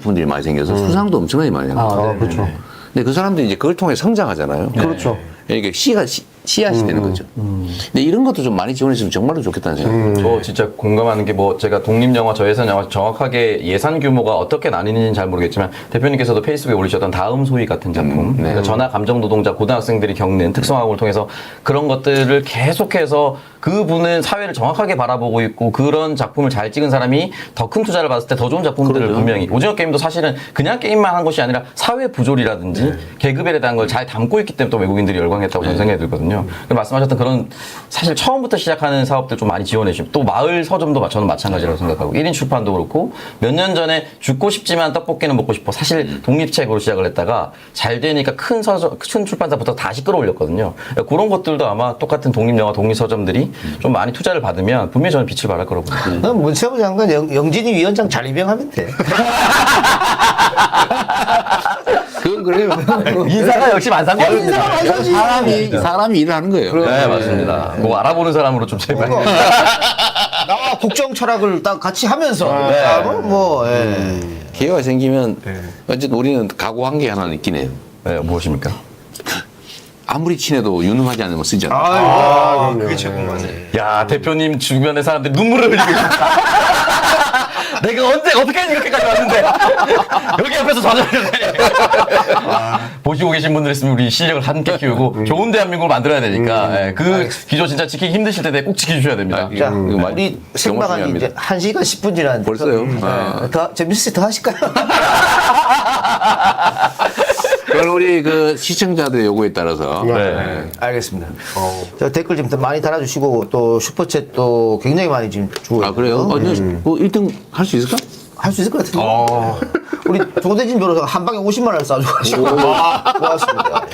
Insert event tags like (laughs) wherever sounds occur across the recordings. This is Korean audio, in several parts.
분들이 많이 생겨서 수상도 엄청나게 많이. 아, 그렇죠. 근데 그 사람들이 이제 그걸 통해 성장하잖아요. 그렇죠. 이게 씨가 씨, 씨앗이 되는 거죠. 근데 이런 것도 좀 많이 지원했으면 정말로 좋겠다는 생각이 저 진짜 공감하는 게 뭐 제가 독립영화 저예산 영화 정확하게 예산 규모가 어떻게 나뉘는지는 잘 모르겠지만 대표님께서도 페이스북에 올리셨던 다음 소위 같은 작품 그러니까 전화 감정 노동자 고등학생들이 겪는 특성화국을 통해서 그런 것들을 계속해서 그분은 사회를 정확하게 바라보고 있고 그런 작품을 잘 찍은 사람이 더 큰 투자를 받았을 때 더 좋은 작품들을 분명히 오징어 게임도 사실은 그냥 게임만 한 것이 아니라 사회 부조리라든지 계급에 대한 걸 잘 담고 있기 때문에 또 외국인들이 열광했다고 저는 생각이 들거든요. 그 말씀하셨던 그런 사실 처음부터 시작하는 사업들 좀 많이 지원해 주시고 또 마을 서점도 저는 마찬가지라고 생각하고 1인 출판도 그렇고 몇 년 전에 죽고 싶지만 떡볶이는 먹고 싶어 사실 독립책으로 시작을 했다가 잘 되니까 큰 서점 큰 출판사부터 다시 끌어올렸거든요. 그러니까 그런 것들도 아마 똑같은 독립 영화 독립 서점들이 좀 많이 투자를 받으면 분명히 저는 빛을 발할 거라고 봅니다. 그럼 문세부 장관 영, 영진이 위원장 잘 임명하면 돼. (laughs) 그건 그래요. 인사가 역시 만상관입니다. 인사가 만상이지. 사람이 사람이 일을 하는 거예요. 네 맞습니다. 뭐 알아보는 사람으로 좀 제발. 나와 국정 철학을 딱 같이 하면서 아, 뭐, 뭐 예. 기회가 생기면 어쨌든 우리는 각오한 게 하나 있긴 해요. 네, 무엇입니까? 아무리 친해도 유능하지 않으면 쓰지 않아. 아, 그게 최고만해. 야 대표님 주변의 사람들이 눈물을 흘리고 있다. (laughs) 내가 언제 어떻게 이렇게까지 왔는데 (laughs) 여기 앞에서 좌절을 해. (laughs) 보시고 계신 분들 있으면 우리 실력을 함께 키우고 좋은 대한민국을 만들어야 되니까 예, 그 기조 진짜 지키기 힘드실 텐데 꼭 지켜주셔야 됩니다. 아, 자, 이거 많이 우리 생방하니 경험중요합니다. 이제 1시간 10분 지났는데. 벌써요? 더, 아. 더, 재밌을 더 하실까요? 그걸 우리 그 시청자들의 요구에 따라서 네. 알겠습니다. 저 댓글 좀더 많이 달아주시고 또 슈퍼챗도 굉장히 많이 지금 주고 아 그래요? 어, 네. 뭐 1등 할 수 있을까? 할수 있을 것 같은데. (laughs) 우리 조대진 변호사가 한 방에 50만 원을 쏴줘가지고 고맙습니다.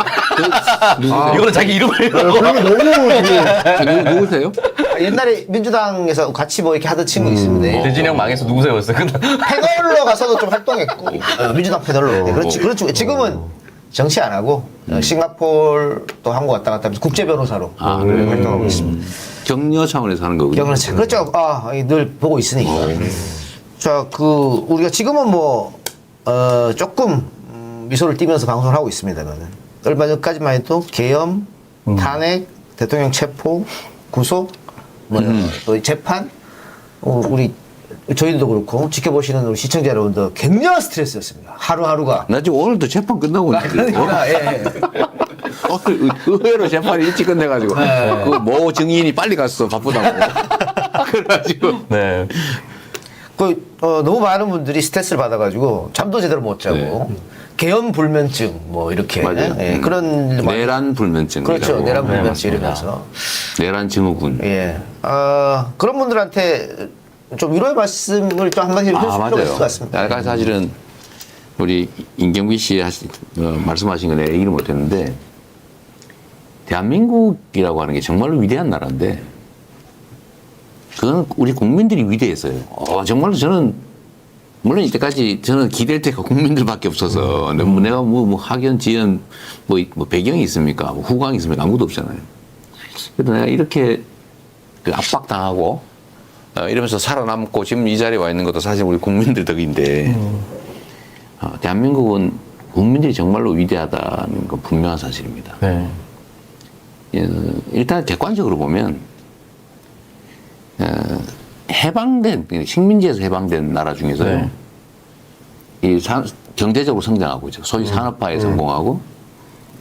이거는 자기 이름을 너무 (laughs) 누, 누구세요? 아, 옛날에 민주당에서 같이 뭐 이렇게 하던 친구 있습니다. 대진이 형 망해서 누구세요였어? 패널로 가서도 좀 활동했고 어, 민주당 패널로. 네, 그렇지, 그렇죠. 지금은 정치 안 하고 어, 싱가폴 또 한국 왔다 갔다 하면서 국제 변호사로 아, 그래요? 활동하고 있습니다. 격려 차원에서 하는 거군요. 그렇죠. 그렇죠. 아, 늘 보고 있으니까. 자, 그 우리가 지금은 뭐 어, 조금 음, 미소를 띠면서 방송을 하고 있습니다만 얼마 전까지만 해도 계엄, 탄핵, 대통령 체포, 구속, 뭐, 또 재판, 어, 우리 저희도 그렇고 지켜보시는 우리 시청자 여러분들 굉장한 스트레스였습니다. 하루하루가. 나 지금 오늘도 재판 끝나고 있는데 그러니까 예, 예. (laughs) 오늘 의외로 재판이 일찍 끝내가지고 그모 증인이 빨리 갔어 바쁘다고 (laughs) 그래가지고 네. 그, 어, 너무 많은 분들이 스트레스를 받아가지고 잠도 제대로 못 자고 계엄 불면증 뭐 이렇게 맞아요. 예, 음. 그런 내란 불면증 그렇죠 내란 네, 불면증 맞습니다. 이러면서 내란 증후군 예 어, 그런 분들한테 좀 위로의 말씀을 좀 한마디 해주실 아 필요가 있을 것. 같습니다. 아까 사실은 우리 임경비 씨 하시, 어, 말씀하신 거 내가 얘기를 못했는데 대한민국이라고 하는 게 정말로 위대한 나라인데 그건 우리 국민들이 위대했어요. 어, 정말로 저는 물론 이때까지 저는 기댈 때가 국민들밖에 없어서 너무 내가 뭐, 뭐 학연 지연 뭐, 이- 뭐 배경이 있습니까? 뭐 후광이 있습니까? 아무도 없잖아요. 그래도 내가 이렇게 그 압박당하고 어, 이러면서 살아남고 지금 이 자리에 와 있는 것도 사실 우리 국민들 덕인데 어, 대한민국은 국민들이 정말로 위대하다는 건 분명한 사실입니다. 네. 예, 일단 객관적으로 보면 어, 해방된 식민지에서 해방된 나라 중에서요 네. 이 산- 경제적으로 성장하고 있죠. 소위 산업화에 성공하고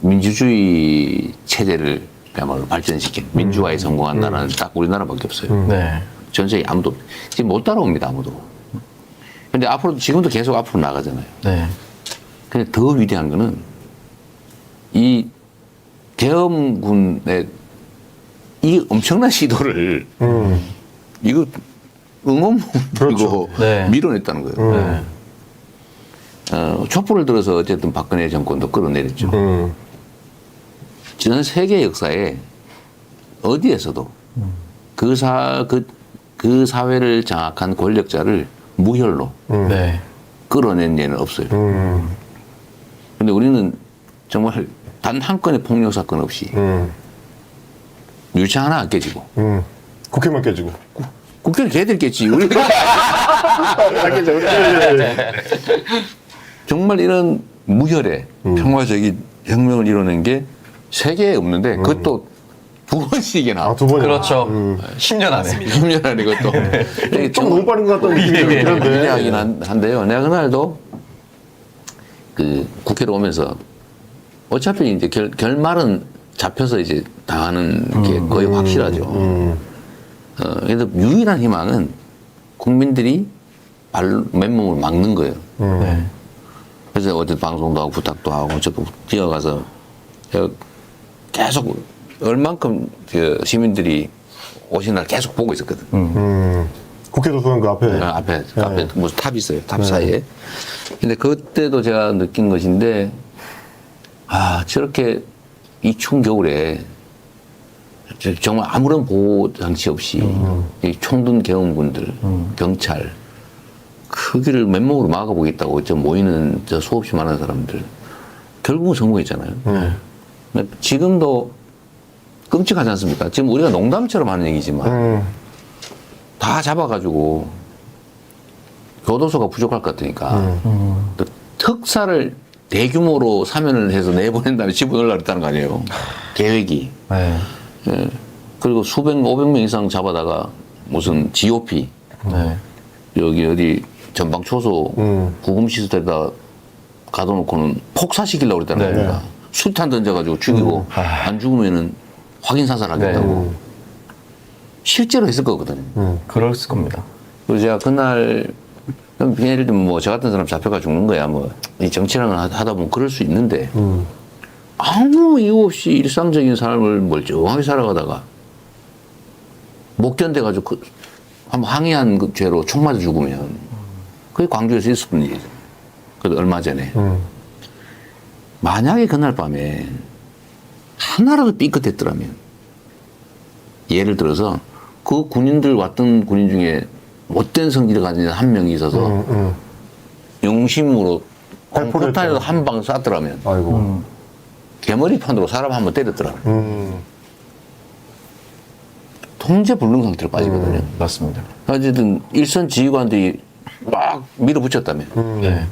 민주주의 체제를 그야말로 발전시킨 민주화에 성공한 나라는 딱 우리나라밖에 없어요. 네. 전 세계 아무도 지금 못 따라옵니다 아무도. 근데 앞으로 지금도 계속 앞으로 나가잖아요. 네. 근데 더 위대한 거는 이 계엄군의 이 엄청난 시도를 이거 응원 그리고 네. 밀어냈다는 거예요. 네. 어, 촛불을 들어서 어쨌든 박근혜 정권도 끌어내렸죠. 음. 전 세계 역사에 어디에서도 그 사, 그, 그 사회를 장악한 권력자를 무혈로 네. 끌어낸 예는 없어요. 음. 근데 우리는 정말 단 한 건의 폭력 사건 없이 음. 유치 하나 안 깨지고 음. 국회만 깨지고. 국회는 걔들 깼지 우리가 알겠죠. (laughs) 정말 이런 무혈의 평화적인 혁명을 이뤄낸 게 세계에 없는데 그것도 두 번씩이나 아, 두 번이나. 그렇죠. 10년 안에. 10년 안에 이것도 이게 좀 너무 빠른 것 같다는 느낌이 예, 들긴 한데. 기대하긴 한- 한데요. 내가 그날도 그 국회로 오면서 어차피 이제 결, 결말은 잡혀서 이제 당하는 게 거의 확실하죠. 음. 어, 그래서 유일한 희망은 국민들이 발, 맨몸을 막는 거예요. 음. 네. 그래서 어제 방송도 하고 부탁도 하고 저도 뛰어가서 제가 계속 얼만큼 그 시민들이 오신 날 계속 보고 있었거든. 음. 국회 도서관 그 앞에. 아, 앞에 앞에 무슨 탑 있어요. 탑 사이에. 근데 그때도 제가 느낀 것인데 아 저렇게 이 추운 겨울에 저- 정말 아무런 보호 장치 없이 이 총든 경험군들, 경찰 그 길을 맨몸으로 막아보겠다고 저 모이는 저 수없이 많은 사람들 결국은 성공했잖아요. 근데 지금도 끔찍하지 않습니까? 지금 우리가 농담처럼 하는 얘기지만 음. 다 잡아가지고 교도소가 부족할 것 같으니까 또 특사를 대규모로 사면을 해서 내보낸 다음에 집어넣으려고 했다는 거 아니에요. 계획이. 네. 예. 그리고 수백, 오백 명 이상 잡아다가 무슨 GOP, 네. 여기 어디 전방 초소 음. 구금 시설에다 가둬놓고는 폭사시키려고 그랬다는 네. 겁니다. 수탄 던져가지고 죽이고 안 죽으면은 확인 사살하겠다고. 네. 실제로 했을 거거든요. 그럴 겁니다. 그리고 제가 그날 예를 들면 뭐 저 같은 사람 잡혀가 죽는 거야 뭐 이 정치라는 걸 하다 보면 그럴 수 있는데 아무 이유 없이 일상적인 삶을 멀쩡하게 살아가다가 못 견뎌가지고 그 한번 항의한 그 죄로 총 맞아 죽으면 그게 광주에서 있었던 일이죠. 그래도 얼마 전에 음. 만약에 그날 밤에 하나라도 삐끗했더라면 예를 들어서 그 군인들 왔던 군인 중에 못된 성질을 가진 한 명이 있어서 음. 음. 폭탄에도 했다. 한방 쐈더라면 아이고. 개머리판으로 사람 한 번 때렸더라면 음. 통제 불능 상태로 빠지거든요. 맞습니다. 어쨌든 일선 지휘관들이 막 밀어붙였다면 네.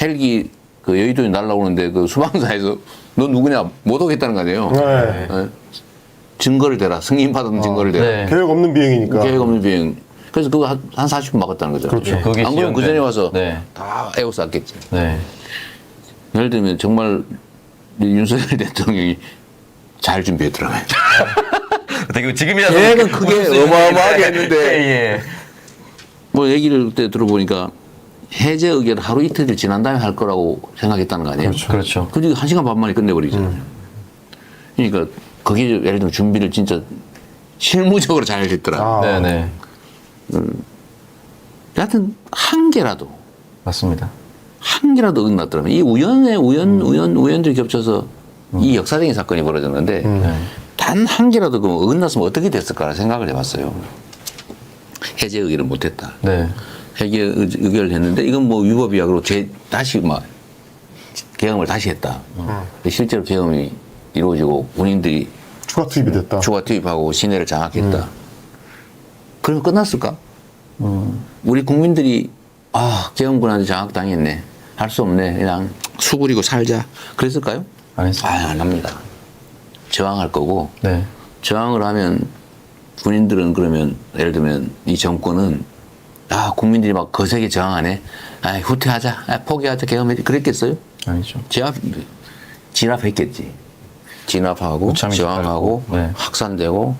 헬기 그 여의도에 날라오는데 그 수방사에서 (laughs) 너 누구냐 못 오겠다는 거 아니에요. 네. 예? 증거를 대라 승인 받은 증거를 대라. 네. 계획 없는 비행이니까. 계획 없는 비행. 그래서 그거 한, 한 40분 막았다는 거죠. 그렇죠. 그게 안 그러면 그 전에 지연된- 와서 네. 다 에워쌌겠지. 네. 예를 들면 정말 이 윤석열 (laughs) 대통령이 잘 준비했더라고요. (laughs) 되게 지금이라도 계획은 크게 어마어마하게. 했는데. 예, 예. 뭐 얘기를 그때 들어보니까 해제 의결 하루 이틀 지난 다음에 할 거라고 생각했다는 거 아니에요? 그렇죠. 그한 시간 반 만에 끝내버리잖아요. 그러니까 거기 예를 들면 준비를 진짜 실무적으로 잘 했더라. 아. 네, 네. 여하튼 한 개라도 맞습니다. 한 개라도 어긋났더라면 이 우연의 우연 우연 우연들이 겹쳐서 이 역사적인 사건이 벌어졌는데 네. 단한 개라도 그 어긋났으면 어떻게 됐을까 생각을 해봤어요. 해제 의결을 못했다. 네. 의- 의결을 했는데 이건 뭐 위법이야 그러고 제 다시 막 개엄을 다시 했다. 근데 실제로 개엄이 이루어지고 군인들이 추가 투입이 됐다. 추가 투입하고 시내를 장악했다. 그러면 끝났을까? 우리 국민들이 아 개헌군한테 장악당했네. 할 수 없네. 그냥 수그리고 살자. 그랬을까요? 안 했습니다. 아, 안 합니다. 저항할 거고 네. 저항을 하면 군인들은 그러면 예를 들면 이 정권은 아 국민들이 막 거세게 저항하네. 아 후퇴하자. 아, 포기하자. 개헌해. 그랬겠어요? 아니죠. 진압 진압했겠지. 진압하고 저항하고 네. 확산되고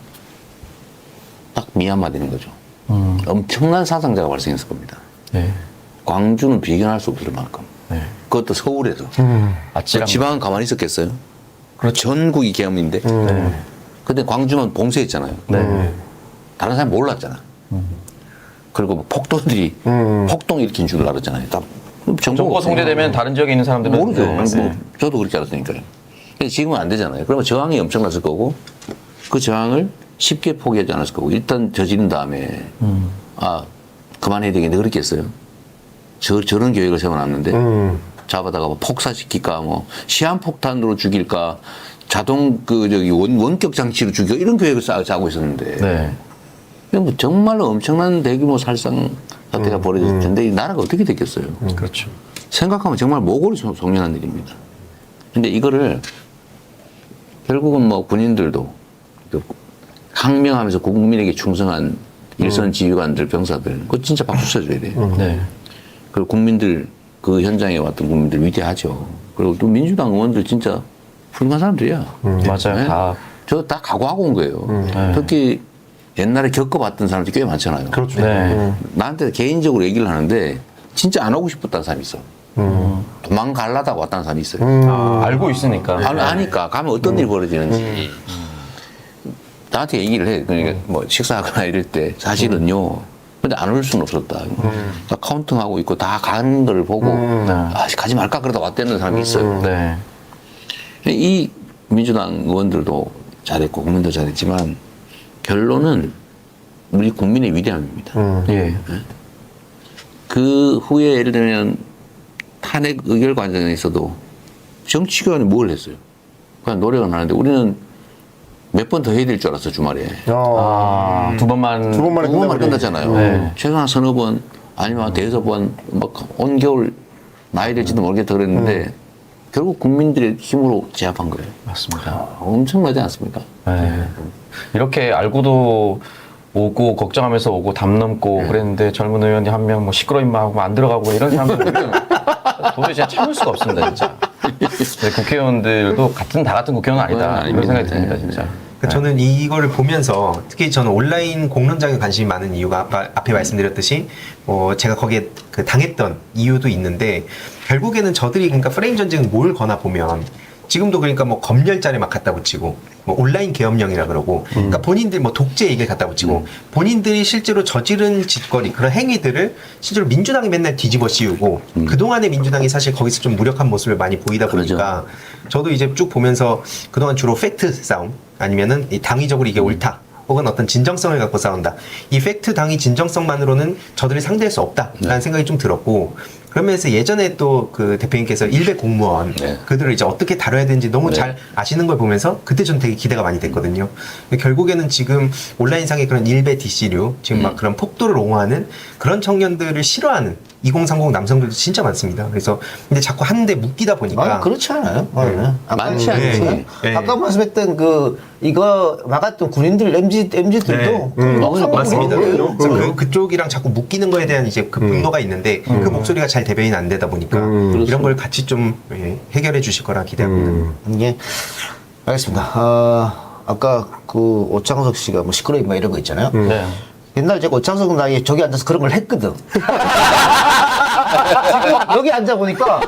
딱 미얀마 되는 거죠. 음. 엄청난 사상자가 발생했을 겁니다. 네. 광주는 비견할 수 없을 만큼. 네. 그것도 서울에서. 음. 아찔한 지방은 가만히 있었겠어요? 그렇죠. 전국이 계엄인데. 네. 근데 광주만 봉쇄했잖아요. 네. 다른 사람 몰랐잖아. 그리고 뭐 폭도들이 음. 폭동 일으킨 줄 알았잖아요. 다 정보가 통제되면 다른 지역에 있는 사람들은 모르죠. 네. 아니, 뭐 저도 그렇게 알았으니까요. 근데 지금은 안 되잖아요. 그러면 저항이 엄청났을 거고 그 저항을 쉽게 포기하지 않았을 거고 일단 저지른 다음에 아 그만해야 되겠네 그랬겠어요. 저 저런 계획을 세워놨는데 음. 잡아다가 뭐 폭사시킬까 뭐 시한폭탄으로 죽일까 자동 그 저기 원, 원격 장치로 죽여 이런 계획을 짜, 짜고 있었는데 네. 뭐 정말로 엄청난 대규모 살상 사태가 벌어질 텐데 이 나라가 어떻게 됐겠어요? 그렇죠. 생각하면 정말 모골이 속- 속련한 일입니다. 근데 이거를 결국은 뭐 군인들도 또 항명하면서 국민에게 충성한 일선 지휘관들, 병사들, 그거 진짜 박수 쳐줘야 돼요. 네. 그리고 국민들, 그 현장에 왔던 국민들 위대하죠. 그리고 또 민주당 의원들 진짜 훌륭한 사람들이야. 맞아요. 네? 다 저 다 각오하고 온 거예요. 네. 특히 옛날에 겪어봤던 사람들이 꽤 많잖아요. 그렇죠. 네. 음. 나한테 개인적으로 얘기를 하는데 진짜 안 오고 싶었다는 사람이 있어. 음. 도망갈라다 왔다는 사람이 있어요. 음. 아, 알고 있으니까. 아, 아니까 가면 어떤 일이 벌어지는지 나한테 얘기를 해. 그러니까 뭐 식사하거나 이럴 때 사실은요. 근데 안 올 수는 없었다. 나 카운팅하고 있고 다 가는 걸 보고 네. 아 가지 말까 그러다 왔다는 사람이 있어요. 네. 이 민주당 의원들도 잘했고 국민도 잘했지만 결론은 우리 국민의 위대함입니다. 음. 예. 그 후에 예를 들면 탄핵 의결 과정에서도 정치권이 뭘 했어요? 그냥 노력은 하는데 우리는 몇 번 더 해야 될 줄 알았어 주말에. 아, 아, 두 번만. 두 번만에 그것만 끝나버리네. 끝났잖아요. 네. 최소한 서너 번 아니면 대여섯 번막 온 겨울 나이 될지도 모르겠다 그랬는데 결국 국민들의 힘으로 제압한 거예요. 맞습니다. 엄청나지 않습니까? 네. 이렇게 알고도 오고 걱정하면서 오고 담 넘고 그랬는데 젊은 의원이 한 명 뭐 시끄러 임마 하고 안 들어가고 이런 사람들 보면 도저히 진짜 참을 수가 없습니다 진짜. (laughs) 국회의원들도 같은 다 같은 국회의원 은 아니다 네, 이런 생각이. 듭니다 진짜. 그러니까 저는 이거를 보면서 특히 저는 온라인 공론장에 관심이 많은 이유가 아까 앞에 말씀드렸듯이 뭐 제가 거기에 그 당했던 이유도 있는데 결국에는 저들이 그러니까 프레임 전쟁은 뭘 거나 보면 지금도 그러니까 뭐 검열자를 막 갖다 붙이고 뭐 온라인 계엄령이라 그러고 그러니까 본인들 뭐 독재 얘기를 갖다 붙이고 본인들이 실제로 저지른 짓거리 그런 행위들을 실제로 민주당이 맨날 뒤집어 씌우고 그동안의 민주당이 사실 거기서 좀 무력한 모습을 많이 보이다 그러죠. 보니까 저도 이제 쭉 보면서 그동안 주로 팩트 싸움 아니면은 이 당위적으로 이게 옳다 혹은 어떤 진정성을 갖고 싸운다 이 팩트 당위 진정성만으로는 저들을 상대할 수 없다라는 생각이 좀 들었고 그러면서 예전에 또 그 대표님께서 일베 공무원 네. 그들을 이제 어떻게 다뤄야 되는지 너무 네. 잘 아시는 걸 보면서 그때 전 되게 기대가 많이 됐거든요. 근데 결국에는 지금 온라인상의 그런 일베 DC류 지금 음. 막 그런 폭도를 옹호하는 그런 청년들을 싫어하는 2030 남성들도 진짜 많습니다. 그래서 근데 자꾸 한 대 묶이다 보니까 아, 그렇지 않아요. 네. 아까 많지 않지. 네. 네. 아까 말씀했던 그 이거 막았던 군인들 MZ MZ들도 네. 음, 맞습니다. 그래요? 그래서 음. 그, 그쪽이랑 자꾸 묶이는 거에 대한 이제 그 분노가 있는데 그 목소리가 잘 대변이 안 되다 보니까 음. 이런 걸 같이 좀 예, 해결해 주실 거라 기대합니다. 음. 이게 알겠습니다. 아, 아까 그 오창석 씨가 뭐 시끄러이 뭐 이런 거 있잖아요. 네. 옛날 제가 오창석 나이에 저기 앉아서 그런 걸 했거든. (laughs) 지금 여기 앉아 보니까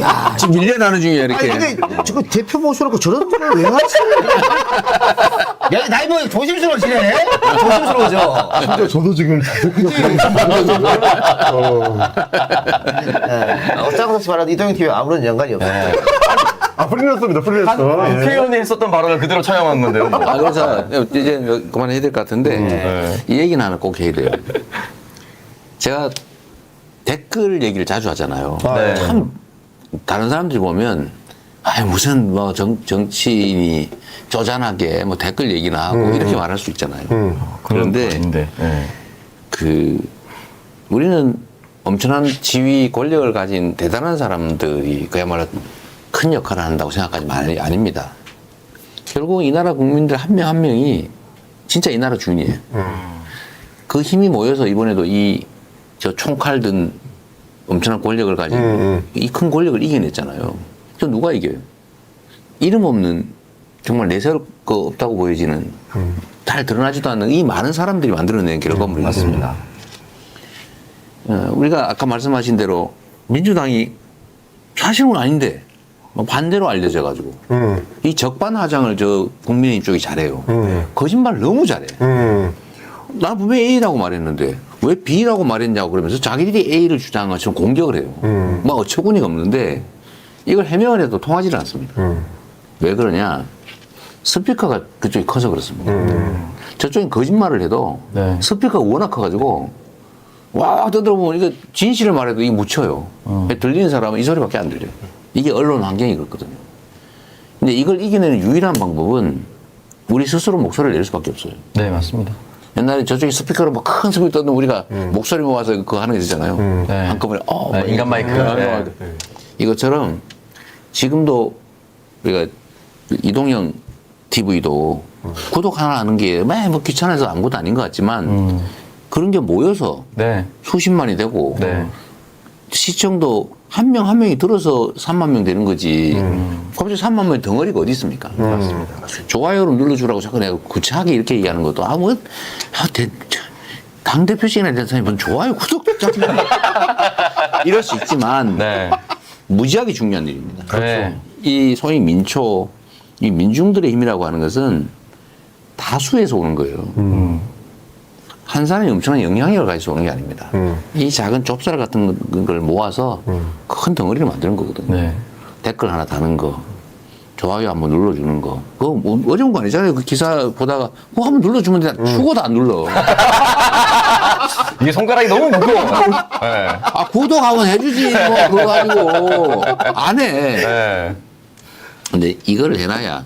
야, 지금 밀려나는 중이야 아니 근데 지금 대표 모셔놓고 저런 소리를 왜 하지? 야, 나이 뭐 조심스러워지네. 조심스러워져. 진짜 저도 지금 어. 네. 오창석 씨 말하는 이동형 TV 아무런 연관이 없어요. 아 프리랜서입니다 프리랜서 예. 국회의원이 했었던 발언을 그대로 차용한 건데요. 뭐. 아, 그래서 이제 그만해야 될 것 같은데 네. 이 얘기는 하나 꼭 해야 돼요. 제가 댓글 얘기를 자주 하잖아요. 네. 참 다른 사람들이 보면 아 무슨 뭐 정, 정치인이 쪼잔하게 뭐 댓글 얘기나 하고 이렇게 말할 수 있잖아요. 음. 그런데. 네. 그 우리는 엄청난 지위 권력을 가진 대단한 사람들이 그야말로 큰 역할을 한다고 생각하지 말 아닙니다. 결국 이 나라 국민들 한 명한 명이 진짜 이 나라 주인이에요. 그 힘이 모여서 이번에도 이 저 총칼 든 엄청난 권력을 가진 음, 음. 이큰 권력을 이겨냈잖아요. 저 누가 이겨요? 이름 없는 정말 내세울 거 없다고 보여지는 잘 드러나지도 않는 이 많은 사람들이 만들어낸 결과물이 맞습니다. 어, 우리가 아까 말씀하신 대로 민주당이 사실은 아닌데 뭐 반대로 알려져 가지고 음. 이 적반하장을 저 국민의힘 쪽이 잘해요. 음. 거짓말 너무 잘해. 음. 나 분명히 A라고 말했는데 왜 B라고 말했냐고 그러면서 자기들이 A를 주장한 것처럼 공격을 해요. 음. 막 어처구니가 없는데 이걸 해명을 해도 통하지를 않습니다. 음. 왜 그러냐? 스피커가 그쪽이 커서 그렇습니다. 저쪽엔 거짓말을 해도 네. 스피커가 워낙 커가지고 와 떠들어보면 이거 진실을 말해도 이게 묻혀요. 들리는 사람은 이 소리밖에 안 들려요. 이게 언론 환경이 그렇거든요. 근데 이걸 이겨내는 유일한 방법은 우리 스스로 목소리를 낼 수밖에 없어요. 네, 맞습니다. 옛날에 저쪽에 스피커로 막큰 스피커 떴는 우리가 목소리 모아서 그거 하는 게 있었잖아요. 네. 한꺼번에 어, 네, 막 인간 마이크. 네. 네. 이것처럼 지금도 우리가 이동형 TV도 구독 하나 하는 게뭐 귀찮아서 아무것도 아닌 것 같지만 그런 게 모여서 네. 수십만이 되고 네. 시청도 한 명 한 명이 들어서 3만 명 되는 거지. 갑자기 3만 명의 덩어리가 어디 있습니까? 맞습니다. 좋아요를 눌러주라고 자꾸 내가 구차하게 이렇게 얘기하는 것도 아, 뭐, 아, 대, 당 대표직이나 된 사람이 뭔 좋아요, 구독, (laughs) 이럴 수 있지만 네. 무지하게 중요한 일입니다. 네. 이 소위 민초, 이 민중들의 힘이라고 하는 것은 다수에서 오는 거예요. 한 사람이 엄청난 영향력을 가지고 오는 게 아닙니다. 이 작은 좁쌀 같은 걸 모아서 큰 덩어리를 만드는 거거든요. 네. 댓글 하나 다는 거, 좋아요 한번 눌러주는 거. 그거 뭐 어려운 거 아니잖아요. 그 기사 보다가 그거 한번 눌러주면 돼. 죽어도 안 눌러. (laughs) 이게 손가락이 너무 무거워. 네. 아, 구독 한번 해주지. 뭐, 그거 가지고. 안 해. 네. 근데 이거를 해놔야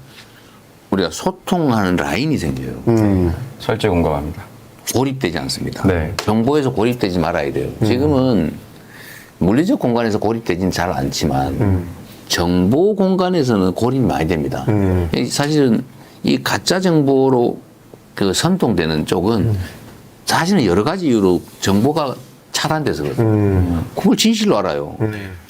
우리가 소통하는 라인이 생겨요. 음. 철저히 공감합니다. 고립되지 않습니다. 네. 정보에서 고립되지 말아야 돼요. 지금은 물리적 공간에서 고립되지는 잘 않지만 정보 공간에서는 고립이 많이 됩니다. 음. 이 사실은 이 가짜 정보로 그 선동되는 쪽은 사실은 여러 가지 이유로 정보가 차단돼서 그래요. 음. 그걸 진실로 알아요.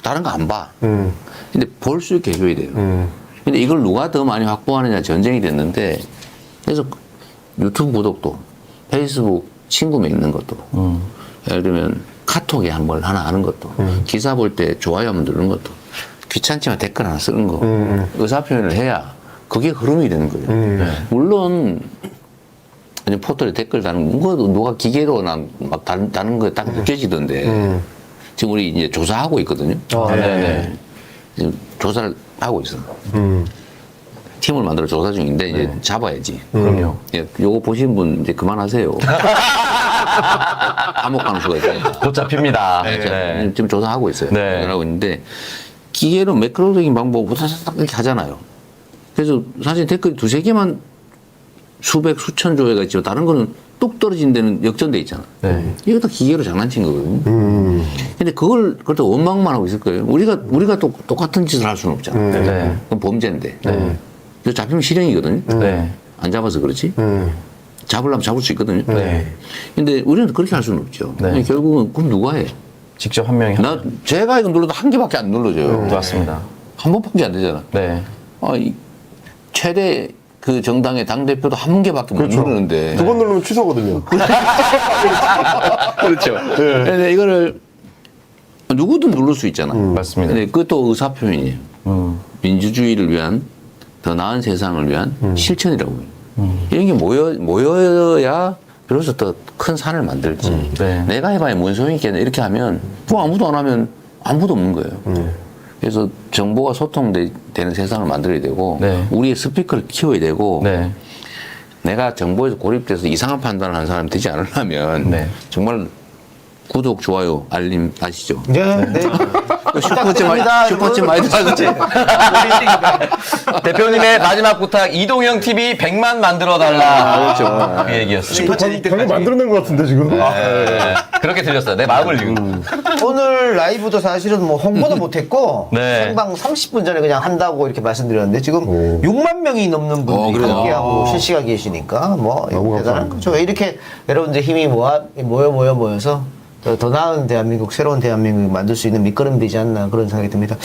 다른 거 안 봐. 음. 근데 볼 수 있게 해줘야 돼요. 음. 근데 이걸 누가 더 많이 확보하느냐 전쟁이 됐는데 그래서 유튜브 구독도 페이스북 친구 맺는 것도 예를 들면 카톡에 한 번 하나 하는 것도 기사 볼 때 좋아요 한번 누르는 것도 귀찮지만 댓글 하나 쓰는 거 의사 표현을 해야 그게 흐름이 되는 거예요. 네. 물론 아니, 포털에 댓글 다는 거 누가 기계로 막 다는, 다는 거딱 느껴지던데 지금 우리 이제 조사하고 있거든요. 아, 네. 지금 조사를 하고 있어. 음. 팀을 만들어 조사 중인데 이제 잡아야지. 그럼요. 예, 요거 보신 분 이제 그만하세요. (laughs) 감옥 가는 수가 있으니까. 곧 잡힙니다. 네, 네. 지금 조사하고 있어요. 네. 하고 있는데 기계로 매크로적인 방법으로 사사삭 이렇게 하잖아요. 그래서 사실 댓글이 두세 개만 수백 수천 조회가 있지만 다른 거는 뚝 떨어진 데는 역전돼 있잖아. 네. 이거 다 기계로 장난친 거거든요. 음. 근데 그걸 그것도 원망만 하고 있을 거예요. 우리가 우리가 또 똑같은 짓을 할 수는 없잖아. 네. 그건 범죄인데. 그 래서 잡히면 실형이거든요. 네. 안 잡아서 그렇지. 음. 잡으려면 잡을 수 있거든요. 네. 근데 우리는 그렇게 할 수는 없죠. 네. 결국은 그럼 누가 해? 직접 한 명이 나 제가 이거 눌러도 한 개밖에 안 눌러줘요. 맞습니다. 한 번밖에 안 되잖아. 네. 아, 이 최대 그 정당의 당 대표도 한 개밖에 못 그렇죠. 누르는데. 두 번 누르면 취소거든요. (laughs) 그렇죠. 근데 이거를 누구든 누를 수 있잖아. 맞습니다. 근데 그것도 의사 표현이에요. 음. 민주주의를 위한 더 나은 세상을 위한 실천이라고 해요. 이런 게 모여, 모여야 비로소 더 큰 산을 만들지. 네. 내가 해봐야 뭔 소용이 있겠냐. 이렇게 하면 뭐 아무도 안 하면 아무도 없는 거예요. 그래서 정보가 소통되는 세상을 만들어야 되고 네. 우리의 스피커를 키워야 되고 네. 내가 정보에서 고립돼서 이상한 판단을 하는 사람이 되지 않으려면 네. 정말 구독, 좋아요, 알림 아시죠? 네. 네. (laughs) 슈퍼챗 많이, 슈퍼챗 많이 들어가지. 대표님의 마지막 부탁 이동형 TV 100만 만들어 달라. 그렇죠. 그 얘기였어요. 슈퍼챗 방금 만들어낸 것 같은데 지금. 아, 네. 그렇게 들렸어요. 내 마음을 지금. 오늘 라이브도 사실은 뭐 홍보도 못했고 네. 생방 30분 전에 그냥 한다고 이렇게 말씀드렸는데 지금 6만 명이 넘는 분들이 어? 함께하고 실시간 계시니까 뭐 대단한 거죠. 이렇게 여러분들 힘이 모아, 모여 모여 모여서 더, 더 나은 대한민국, 새로운 대한민국 만들 수 있는 밑거름이 되지 않나 그런 생각이 듭니다.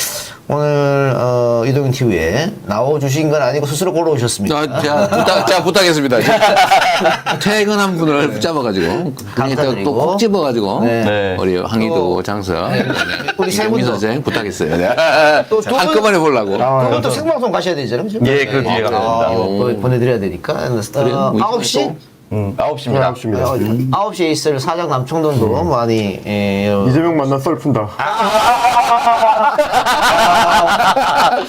오늘 어, 이동현 TV에 나와주신 건 아니고 스스로 걸어오셨습니다. 자, 자, 부탁, 자, 부탁했습니다. (laughs) 퇴근한 분을 붙잡아가지고, 그냥 또, 감사드리고. 또콕 집어가지고, 네. 네. 우리 황희도 장서, 우리 세 분도. 선생 부탁했어요. 네. (laughs) 또두 분- 한꺼번에 보려고. 그럼 또 생방송 가셔야 되잖아요. 그죠? 예, 그 뒤에 가야 아, 됩니다. 이거 보- 보내드려야 되니까. 그래요? 어, 뭐 9시? 음, 9시입니다. 아홉시입니다. 어, 9시에 있을 사장 남청동도 많이, 예, 어, 이재명 만나 썰 푼다. (laughs)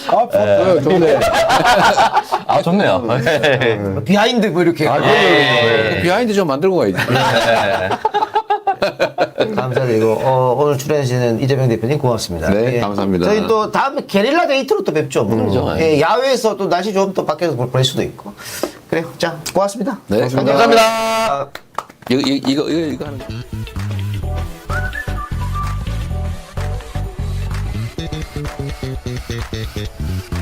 아, 네. 좋네. (laughs) 아, 좋네요. 네. 비하인드 뭐 이렇게. 예. 비하인드 좀 만들고 가야지. 감사드리고, 어, 오늘 출연해주시는 이재명 대표님 고맙습니다. 네, 감사합니다. 저희 또 다음에 게릴라 데이트로 또 뵙죠. 뭐. 그렇죠. 예, 야외에서 또 날씨 좋으면 또 밖에서 보낼 수도 있고. 그래요. 자, 고맙습니다. 네, 고맙습니다. 감사합니다. 이거, 이거, 이거, 이거 하는 거. Thank.